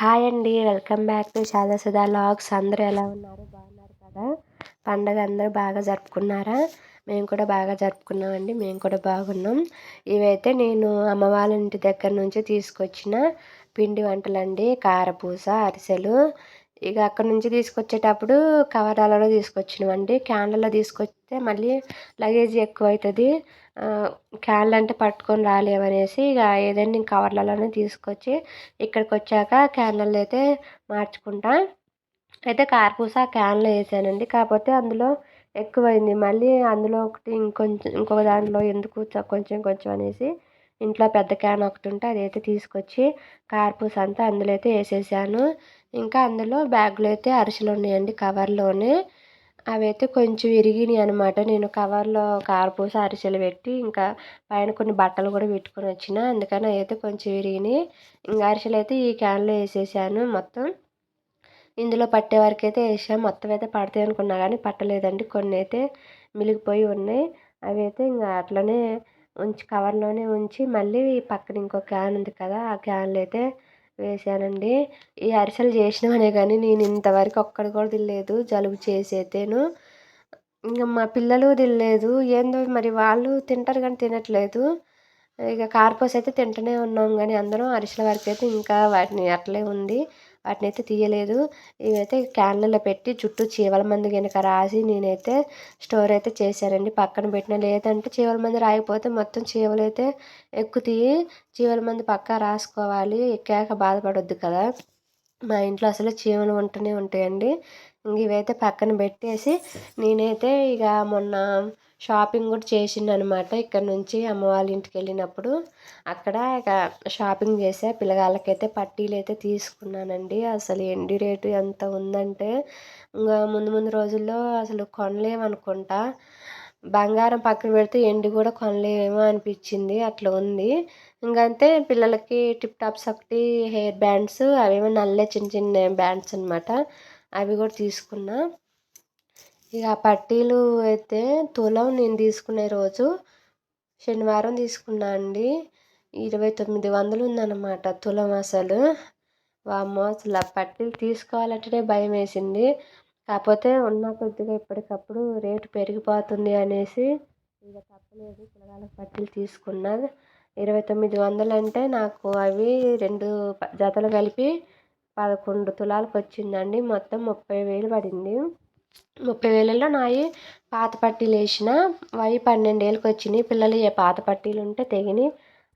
Hi అండి welcome back to చాలా Sudha vlogs. అందరూ ఎలా ఉన్నారు? బాగున్నారు కదా? పండగ అందరూ బాగా జరుపుకున్నారా? మేము కూడా బాగా జరుపుకున్నామండి మేము కూడా బాగున్నాం. ఇవైతే నేను అమ్మ వాళ్ళ ఇంటి దగ్గర నుంచి తీసుకొచ్చిన పిండి వంటలండి. కారపూస అరిసెలు ఇక అక్కడ నుంచి తీసుకొచ్చేటప్పుడు కవరాలలో తీసుకొచ్చినామండి క్యాన్లలో తీసుకొస్తే మళ్ళీ లగేజ్ ఎక్కువ అవుతుంది క్యాన్లు అంటే పట్టుకొని రాలేమనేసి ఇక ఏదైనా కవర్లలోనే తీసుకొచ్చి ఇక్కడికి వచ్చాక క్యాన్లలో అయితే మార్చుకుంటా. అయితే కార్పూస క్యాన్లో వేసానండి. కాకపోతే అందులో ఎక్కువైంది. మళ్ళీ అందులో ఒకటి ఇంకొంచెం ఇంకొక దాంట్లో ఎందుకు కొంచెం కొంచెం అనేసి ఇంట్లో పెద్ద క్యాన్ ఒకటి ఉంటే అదైతే తీసుకొచ్చి కార్పూస్ అంతా అందులో అయితే వేసేసాను. ఇంకా అందులో బ్యాగ్లో అయితే అరిసెలు ఉన్నాయండి కవర్లోనే. అవి అయితే కొంచెం విరిగినాయి అనమాట నేను కవర్లో కార్పూస అరిసెలు పెట్టి ఇంకా పైన కొన్ని బట్టలు కూడా పెట్టుకొని వచ్చిన. అందుకని అయితే కొంచెం విరిగినాయి. ఇంకా అరిసెలు అయితే ఈ క్యాన్లో వేసేసాను మొత్తం. ఇందులో పట్టే వరకు అయితే వేసాం. మొత్తం అయితే పడతాయి అనుకున్నా కానీ పట్టలేదండి. కొన్ని అయితే మిలిగిపోయి ఉన్నాయి. అవి అయితే ఇంకా అట్లనే ఉంచి కవర్లోనే ఉంచి మళ్ళీ పక్కన ఇంకో క్యాన్ ఉంది కదా ఆ క్యాన్లో అయితే వేసానండి. ఈ అరిసెలు చేసినవనే కానీ నేను ఇంతవరకు ఒక్కడు కూడా తినలేదు జలుబు చేసి అయితేను. ఇంకా మా పిల్లలు తినలేదు. ఏందో మరి వాళ్ళు తింటారు కానీ తినట్లేదు. ఇక కార్పోస్ అయితే తింటూనే ఉన్నాం కానీ అందరం అరిసెల వరకు అయితే ఇంకా వాటిని అట్లే ఉంది. వాటిని అయితే తీయలేదు. ఇవైతే క్యాన్లలో పెట్టి చుట్టూ చీవల మంది కనుక రాసి నేనైతే స్టోర్ అయితే చేశానండి. పక్కన పెట్టిన లేదంటే చీవల మందు రాయిపోతే మొత్తం చీవలు అయితే ఎక్కుతాయి చీవల మంది పక్కా రాసుకోవాలి. ఎక్కాక బాధపడొద్దు కదా. మా ఇంట్లో అసలు చీమలు ఉంటూనే ఉంటాయండి. ఇవైతే పక్కన పెట్టేసి నేనైతే ఇక మొన్న షాపింగ్ కూడా చేసిండు అనమాట ఇక్కడ నుంచి అమ్మ వాళ్ళ ఇంటికి వెళ్ళినప్పుడు అక్కడ ఇక షాపింగ్ చేసే పిల్లగాళ్ళకైతే పట్టీలు అయితే తీసుకున్నానండి. అసలు ఎండి రేటు ఎంత ఉందంటే ఇంకా ముందు ముందు రోజుల్లో అసలు కొనలేము అనుకుంటా బంగారం పక్కన పెడితే ఎండి కూడా కొనలేమో అనిపించింది. అట్లా ఉంది. ఇంకంతే పిల్లలకి టిప్ టాప్స్ ఒకటి హెయిర్ బ్యాండ్స్ అవేమో నల్లే చిన్న చిన్న బ్యాండ్స్ అనమాట అవి కూడా తీసుకున్నా. ఇక పట్టీలు అయితే తులం నేను తీసుకునే రోజు శనివారం తీసుకున్నా అండి. ఇరవై తొమ్మిది వందలు ఉందన్నమాట తులం అసలు. వామ్మో అసలు ఆ పట్టీలు తీసుకోవాలంటేనే భయం వేసింది. కాకపోతే ఉన్న కొద్దిగా ఎప్పటికప్పుడు రేటు పెరిగిపోతుంది అనేసి ఇక తప్పలేదు. పిల్లగాళ్ళకి పట్టీలు తీసుకున్నా. ఇరవై తొమ్మిది వందలు అంటే నాకు అవి రెండు జతలు కలిపి పదకొండు తులాలకు వచ్చిందండి మొత్తం ముప్పై వేలు పడింది. ముప్పై వేలలో నాయి పాత పట్టీలు వేసిన అవి పన్నెండేళ్ళకి వచ్చినాయి పిల్లలు ఏ పాత పట్టీలు ఉంటే తెగిని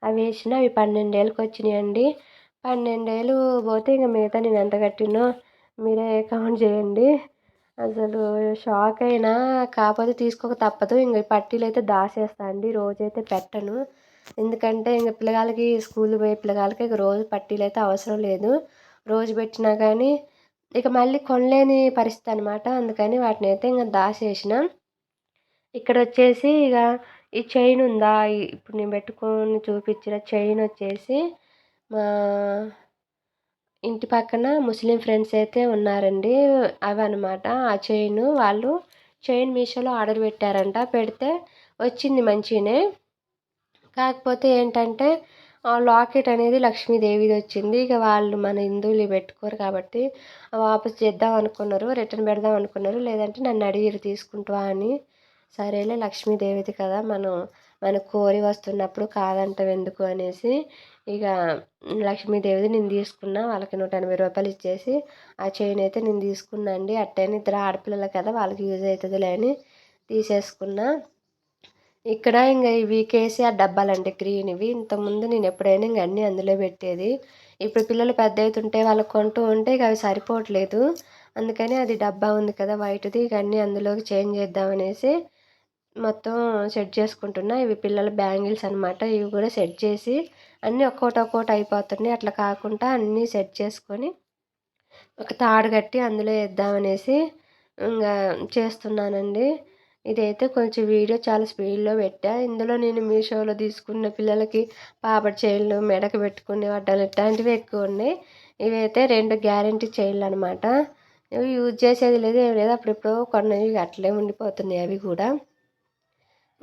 అవి వేసిన అవి పన్నెండేళ్ళకి వచ్చినాయి అండి పన్నెండేళ్ళు పోతే ఇంక మిగతా నేను ఎంత కట్టినో మీరే కౌంట్ చేయండి. అసలు షాక్ అయినా కాకపోతే తీసుకోక తప్పదు. ఇంక పట్టీలు అయితే దాసేస్తా అండి. రోజైతే పెట్టను. ఎందుకంటే ఇంక పిల్లగాళ్ళకి స్కూల్ పోయే పిల్లగాళ్ళకి ఇక రోజు పట్టీలు అయితే అవసరం లేదు. రోజు పెట్టినా కానీ ఇక మళ్ళీ కొనలేని పరిస్థితి అనమాట అందుకని వాటిని అయితే ఇంకా దాచేసిన ఇక్కడ వచ్చేసి ఇక ఈ చైన్ ఉందా? ఇప్పుడు నేను పెట్టుకొని చూపించిన చైన్ వచ్చేసి మా ఇంటి పక్కన ముస్లిం ఫ్రెండ్స్ అయితే ఉన్నారండి. అవి అనమాట ఆ చైన్ వాళ్ళు చైన్ మీషోలో ఆర్డర్ పెట్టారంట. పెడితే వచ్చింది మంచిగానే కాకపోతే ఏంటంటే లాకెట్ అనేది లక్ష్మీదేవిది వచ్చింది. ఇక వాళ్ళు మన హిందువులు పెట్టుకోరు కాబట్టి వాపస్ చేద్దాం అనుకున్నారు రిటర్న్ పెడదాం అనుకున్నారు. లేదంటే నన్ను అడిగిరు తీసుకుంటావా అని. సరేలే లక్ష్మీదేవిది కదా మనం మన కోరి వస్తున్నప్పుడు కాదంటావు ఎందుకు అనేసి ఇక లక్ష్మీదేవిది నేను తీసుకున్నా వాళ్ళకి నూట ఎనభై రూపాయలు ఇచ్చేసి ఆ చైన్ అయితే నేను తీసుకున్నా అండి. అట్టని ఇద్దరు ఆడపిల్లలు కదా వాళ్ళకి యూజ్ అవుతుందిలే అని తీసేసుకున్నా. ఇక్కడ ఇంకా ఇవి కేసీఆర్ డబ్బాలండి గ్రీన్ ఇవి. ఇంతకుముందు నేను ఎప్పుడైనా ఇంక అన్నీ అందులో పెట్టేది. ఇప్పుడు పిల్లలు పెద్ద అవుతుంటే వాళ్ళకి కొంటూ ఉంటే ఇక అవి సరిపోవట్లేదు. అందుకని అది డబ్బా ఉంది కదా వైట్ది ఇక అన్నీ అందులోకి చేంజ్ చేద్దామనేసి మొత్తం సెట్ చేసుకుంటున్నా. ఇవి పిల్లల బ్యాంగిల్స్ అనమాట ఇవి కూడా సెట్ చేసి అన్నీ ఒక్కోటి ఒక్కోటి అయిపోతున్నాయి. అట్లా కాకుండా అన్నీ సెట్ చేసుకొని ఒక తాడు కట్టి అందులో వేద్దామనేసి ఇంకా చేస్తున్నానండి. ఇదైతే కొంచెం వీడియో చాలా స్పీడ్లో పెట్టా. ఇందులో నేను మీషోలో తీసుకున్న పిల్లలకి పాపడి చైన్లు మెడకు పెట్టుకునే వడ్డాలు ఇట్లాంటివి ఎక్కువ ఉన్నాయి. ఇవైతే రెండు గ్యారంటీ చైన్లు అనమాట ఇవి యూజ్ చేసేది లేదు ఏం లేదు. అప్పుడెప్పుడో కొన్నవి అట్లే ఉండిపోతున్నాయి అవి కూడా.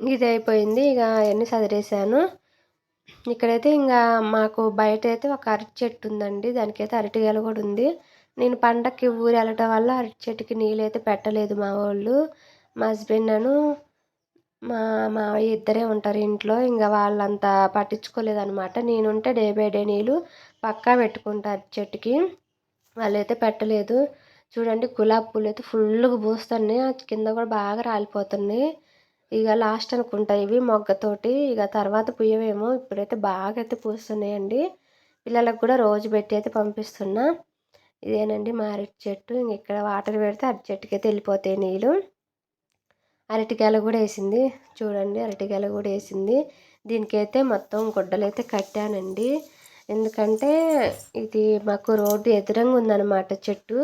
ఇది అయిపోయింది ఇక అవన్నీ చదివేసాను ఇక్కడైతే ఇంకా మాకు బయట అయితే ఒక అరటి చెట్టు ఉందండి. దానికైతే అరటిగెల కూడా ఉంది. నేను పండక్కి ఊరు వెళ్ళటం వల్ల అరటి చెట్టుకి నీళ్ళు అయితే పెట్టలేదు మా వాళ్ళు. మా హస్బెండ్ అను మా మావయ్య ఇద్దరే ఉంటారు ఇంట్లో. ఇంకా వాళ్ళంతా పట్టించుకోలేదనమాట నేనుంటే డే బై డే నీళ్ళు పక్కా పెట్టుకుంటారు చెట్టుకి. వాళ్ళైతే పెట్టలేదు. చూడండి గులాబీ పూలు అయితే ఫుల్గా పూస్తున్నాయి కింద కూడా బాగా రాలిపోతున్నాయి. ఇక లాస్ట్ అనుకుంటా ఇవి మొగ్గతోటి. ఇక తర్వాత పుయ్యవేమో. ఇప్పుడైతే బాగా అయితే పూస్తున్నాయండి. పిల్లలకు కూడా రోజు పెట్టి అయితే పంపిస్తున్నా. ఇదేనండి మారేడు చెట్టు. ఇంక ఇక్కడ వాటర్ పెడితే అటు చెట్టుకి అయితే వెళ్ళిపోతాయి నీళ్ళు. అరటికాయలు కూడా వేసింది. చూడండి అరటికాయలు కూడా వేసింది. దీనికైతే మొత్తం గుడ్డలు అయితే కట్టానండి. ఎందుకంటే ఇది మాకు రోడ్డు ఎదురంగా ఉందన్నమాట చెట్టు.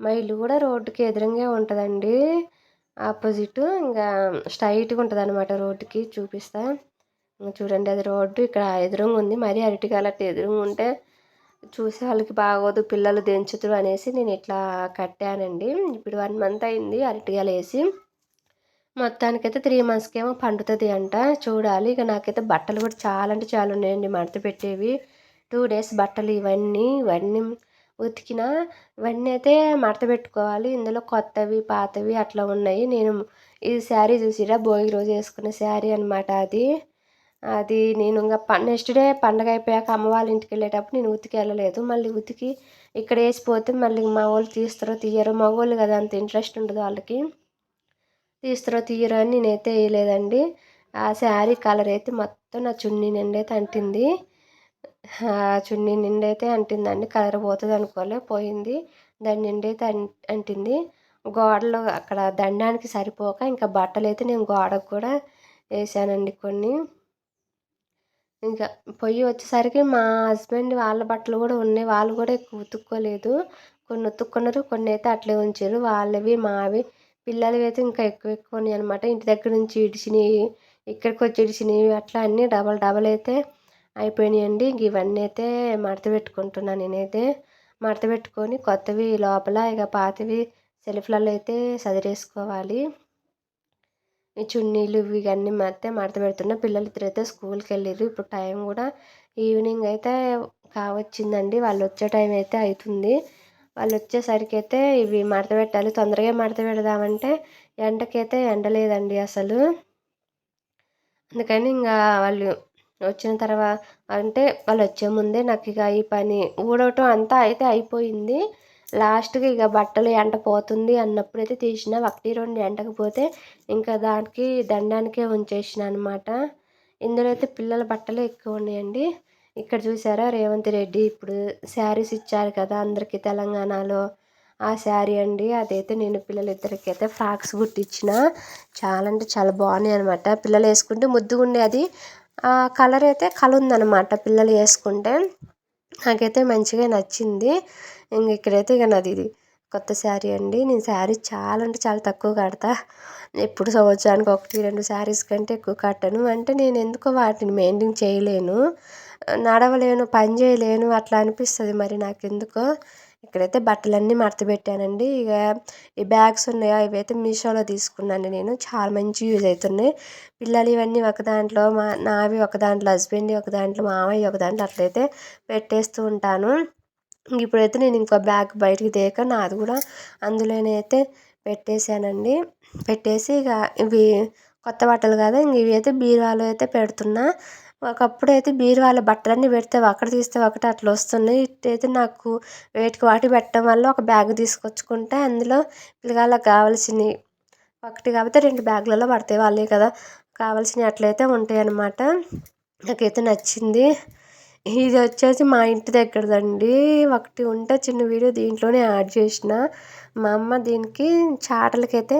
మా ఇల్లు కూడా రోడ్డుకి ఎదురంగా ఉంటుందండి. ఆపోజిట్ ఇంకా స్ట్రైట్గా ఉంటుంది అనమాట రోడ్డుకి చూపిస్తా. చూడండి అది రోడ్డు ఇక్కడ ఎదురుగా ఉంది. మరీ అరటికాయలు అట్లా ఎదురుగా ఉంటే చూసే వాళ్ళకి బాగోదు పిల్లలు దించుతురు అనేసి నేను ఇట్లా కట్టానండి. ఇప్పుడు వన్ మంత్ అయింది అరటికాయలు వేసి. మొత్తానికైతే త్రీ మంత్స్కి ఏమో పండుతుంది అంట చూడాలి. ఇక నాకైతే బట్టలు కూడా చాలా అంటే చాలా ఉన్నాయండి మడత పెట్టేవి. టూ డేస్ బట్టలు ఇవన్నీ ఇవన్నీ ఉతికిన ఇవన్నీ అయితే మడత పెట్టుకోవాలి. ఇందులో కొత్తవి పాతవి అట్లా ఉన్నాయి. నేను ఈ శారీ చూసిరా? భోగి రోజు వేసుకున్న శారీ అనమాట అది. అది నేను ఇంకా నెక్స్ట్ డే పండగ అయిపోయాక అమ్మ వాళ్ళ ఇంటికి వెళ్ళేటప్పుడు నేను ఉతికి వెళ్ళలేదు. మళ్ళీ ఉతికి ఇక్కడ వేసిపోతే మళ్ళీ మా వాళ్ళు తీస్తారో తీయరో మగవాళ్ళు కదా అంత ఇంట్రెస్ట్ ఉండదు వాళ్ళకి. తీస్తారో తీయరో అని నేనైతే వేయలేదండి. ఆ శారీ కలర్ అయితే మొత్తం నా చున్నీ నిండైతే అంటింది. చున్నీ నిండైతే అంటిందండి. కలర్ పోతుంది అనుకోలే పోయింది. దాని నిండైతే అంటింది. గోడలో అక్కడ దండానికి సరిపోక ఇంకా బట్టలు అయితే నేను గోడకు కూడా వేసానండి కొన్ని. ఇంకా పొయ్యి వచ్చేసరికి మా హస్బెండ్ వాళ్ళ బట్టలు కూడా ఉన్నాయి. వాళ్ళు కూడా ఎక్కువ ఉతుక్కోలేదు. కొన్ని ఉతుక్కున్నారు కొన్ని అయితే అట్లే ఉంచారు. వాళ్ళవి మావి పిల్లలు అయితే ఇంకా ఎక్కువ ఎక్కువ ఉన్నాయి అనమాట ఇంటి దగ్గర నుంచి ఇడిచినవి ఇక్కడికి వచ్చి ఇడిచినవి అట్లా అన్నీ డబల్ డబల్ అయితే అయిపోయినాయండి. ఇవన్నీ అయితే మడత పెట్టుకుంటున్నాను నేనైతే. మడత పెట్టుకొని కొత్తవి లోపల ఇక పాతవి సెల్ఫ్లలో అయితే సదిరేసుకోవాలి. ఈ చున్నీలు ఇవన్నీ మధ్య మడత పెడుతున్నా. పిల్లలు ఇద్దరైతే స్కూల్కి వెళ్ళారు ఇప్పుడు టైం కూడా ఈవినింగ్ అయితే కావచ్చిందండి. వాళ్ళు వచ్చే టైం అయితే అవుతుంది. వాళ్ళు వచ్చేసరికి అయితే ఇవి మడత పెట్టాలి తొందరగా మడత పెడదామంటే ఎండకైతే ఎండ లేదండి అసలు. అందుకని ఇంకా వాళ్ళు వచ్చిన తర్వాత అంటే వాళ్ళు వచ్చే ముందే నాకు ఇక ఈ పని ఊడవటం అంతా అయితే అయిపోయింది. లాస్ట్కి ఇక బట్టలు ఎండ పోతుంది అన్నప్పుడు అయితే తీసిన ఒకటి రెండు ఎండకపోతే ఇంకా దానికి దండానికే ఉంచేసిన అనమాట ఇందులో అయితే పిల్లల బట్టలే ఎక్కువ ఉన్నాయండి. ఇక్కడ చూసారా రేవంత్ రెడ్డి ఇప్పుడు శారీస్ ఇచ్చారు కదా అందరికీ తెలంగాణలో. ఆ శారీ అండి అదైతే నేను పిల్లలిద్దరికి అయితే ఫ్రాక్స్ కుట్టించిన. చాలా అంటే చాలా బాగున్నాయి అనమాట పిల్లలు వేసుకుంటే ముద్దుగా ఉండే అది. ఆ కలర్ అయితే కలుందనమాట పిల్లలు వేసుకుంటే. నాకైతే మంచిగా నచ్చింది. ఇంక ఇక్కడైతే ఇక నాది ఇది కొత్త శారీ అండి. నేను శారీ చాలా అంటే చాలా తక్కువ కడతా. ఎప్పుడు సంవత్సరానికి ఒకటి రెండు శారీస్ కంటే ఎక్కువ కట్టను. అంటే నేను ఎందుకో వాటిని మెయింటైన్ చేయలేను. నడవలేను పని చేయలేను అట్లా అనిపిస్తుంది మరి నాకు ఎందుకో ఇక్కడైతే బట్టలన్నీ మడత పెట్టానండి ఇక ఈ బ్యాగ్స్ ఉన్నాయా ఇవైతే మీషోలో తీసుకున్నాను నేను. చాలా మంచి యూజ్ అవుతున్నాయి పిల్లలు ఇవన్నీ ఒక దాంట్లో మా నావి ఒక దాంట్లో హస్బెండ్ ఒక దాంట్లో మామయ్య ఒక దాంట్లో అట్లయితే పెట్టేస్తూ ఉంటాను. ఇప్పుడైతే నేను ఇంకో బ్యాగ్ బయటికి తీయక నాది కూడా అందులోనే అయితే పెట్టేశానండి. పెట్టేసి ఇక ఇవి కొత్త బట్టలు కదా ఇంక ఇవి అయితే బీరువాలో అయితే పెడుతున్నా. ఒకప్పుడు అయితే బీరువాలో బట్టలన్నీ పెడితే ఒకటి తీస్తే ఒకటి అట్లా వస్తున్నాయి. ఇటైతే నాకు వేటికి వాటి పెట్టడం వల్ల ఒక బ్యాగ్ తీసుకొచ్చుకుంటే అందులో పిల్లగాళ్ళకి కావాల్సినవి. ఒకటి కాకపోతే రెండు బ్యాగులలో పడతాయి వాళ్ళే కదా. కావాల్సినవి అట్లయితే ఉంటాయి అన్నమాట నాకైతే నచ్చింది. ఇది వచ్చేసి మా ఇంటి దగ్గరదండి. ఒకటి ఉంటే చిన్న వీడియో దీంట్లోనే యాడ్ చేసిన. మా అమ్మ దీనికి చాటలకైతే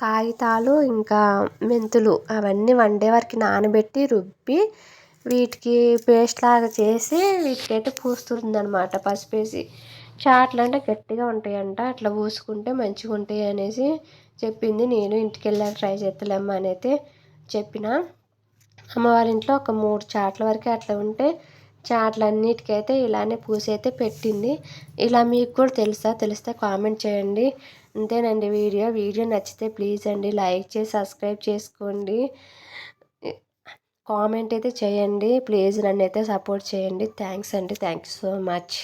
కాగితాలు ఇంకా మెంతులు అవన్నీ వండే వరకు నానబెట్టి రుబ్బి వీటికి పేస్ట్ లాగా చేసి వీటికైతే పూస్తుంది అనమాట పసుపు వేసి. చాట్లు అంటే గట్టిగా ఉంటాయంట. అట్లా పూసుకుంటే మంచిగా ఉంటాయి అనేసి చెప్పింది. నేను ఇంటికి వెళ్ళాక ట్రై చేస్తలేమ్మా అని అయితే చెప్పిన. అమ్మవారి ఇంట్లో ఒక మూడు చాట్ల వరకు అట్లా ఉంటే చాట్లన్నిటికైతే ఇలానే పూసి అయితే పెట్టింది. ఇలా మీకు కూడా తెలుసా? తెలిస్తే కామెంట్ చేయండి. అంతేనండి వీడియో. వీడియో నచ్చితే ప్లీజ్ అండి లైక్ చేసి సబ్స్క్రైబ్ చేసుకోండి. కామెంట్ అయితే చేయండి. ప్లీజ్ నన్ను అయితే సపోర్ట్ చేయండి. థ్యాంక్స్ అండి. Thank you so much.